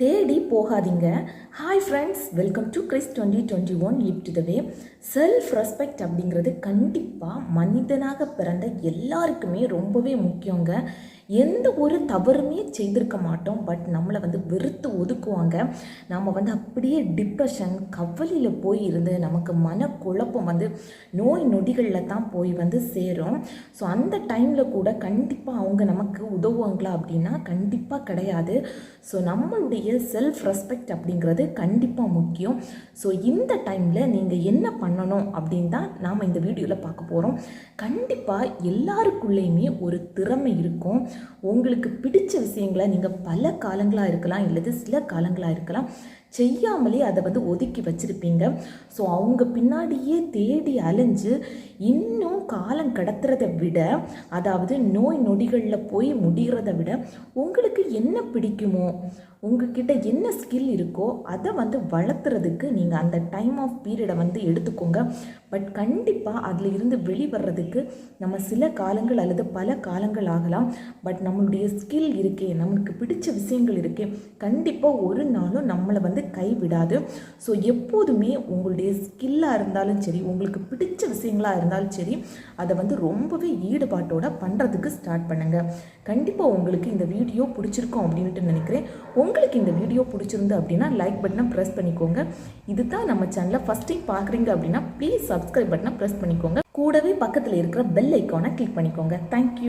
தேடி போகாதீங்க. Hi friends welcome to Chris twenty twenty one lip to the way self respect அப்படிங்கிறது கண்டிப்பாக மனிதனாக பிறந்த எல்லாருக்குமே ரொம்பவே முக்கியங்க. எந்த ஒரு தவறுமே செய்திருக்க மாட்டோம். பட் நம்மளை வந்து வெறுத்து ஒதுக்குவாங்க. நம்ம வந்து அப்படியே டிப்ரெஷன் கவலையில் போய் இருந்து நமக்கு மனக்குழப்பம் வந்து நோய் நொடிகளில் தான் போய் வந்து சேரும். ஸோ அந்த டைமில் கூட கண்டிப்பாக அவங்க நமக்கு உதவுவாங்களா அப்படின்னா கண்டிப்பாக கிடையாது. ஸோ நம்மளுடைய செல்ஃப் ரெஸ்பெக்ட் அப்படிங்கிறது கண்டிப்பாக முக்கியம். ஸோ இந்த டைமில் நீங்கள் என்ன பண்ணணும் அப்படின்னு தான் நாம் இந்த வீடியோவில் பார்க்க போகிறோம் கண்டிப்பாக எல்லாருக்குள்ளேயுமே ஒரு திறமை இருக்கும். உங்களுக்கு பிடிச்ச விஷயங்களை நீங்கள் பல காலங்களாக இருக்கலாம் இல்லது சில காலங்களாக இருக்கலாம் செய்யாமலே அதை வந்து ஒதுக்கி வச்சுருப்பீங்க. ஸோ அவங்க பின்னாடியே தேடி அலைஞ்சு இன்னும் காலம் கடத்துறதை விட அதாவது நோய் நொடிகளில் போய் முடிகிறத விட உங்களுக்கு என்ன பிடிக்குமோ உங்ககிட்ட என்ன ஸ்கில் இருக்கோ அதை வந்து வளர்த்துறதுக்கு நீங்கள் அந்த டைம் ஆஃப் பீரியடை வந்து எடுத்துக்கோங்க. பட் கண்டிப்பாக அதில் இருந்து வெளிவர்றதுக்கு நம்ம சில காலங்கள் அல்லது பல காலங்கள் ஆகலாம். பட் நம்மளுடைய ஸ்கில் இருக்கே நமக்கு பிடிச்ச விஷயங்கள் இருக்கே கண்டிப்பாக ஒரு நாளும் நம்மளை வந்து வந்து கைவிடாது. ஸோ எப்போதுமே உங்களுடைய ஸ்கில்லாக இருந்தாலும் சரி உங்களுக்கு பிடிச்ச விஷயங்களாக இருந்தாலும் சரி அதை வந்து ரொம்பவே ஈடுபாட்டோட பண்ணுறதுக்கு ஸ்டார்ட் பண்ணுங்கள் கண்டிப்பாக உங்களுக்கு இந்த வீடியோ பிடிச்சிருக்கும் அப்படின்ட்டு நினைக்கிறேன். உங்களுக்கு இந்த வீடியோ பிடிச்சிருந்து அப்படின்னா லைக் பட்டனை ப்ரெஸ் பண்ணிக்கோங்க. இதுதான் நம்ம சேனலை ஃபஸ்ட் டைம் பார்க்குறீங்க அப்படின்னா ப்ளீஸ் சப்ஸ்கிரைப் பட்டனை ப்ரெஸ் பண்ணிக்கோங்க. கூடவே பக்கத்தில் இருக்கிற பெல் ஐக்கானை கிளிக் பண்ணிக்கோங்க. தேங்க்யூ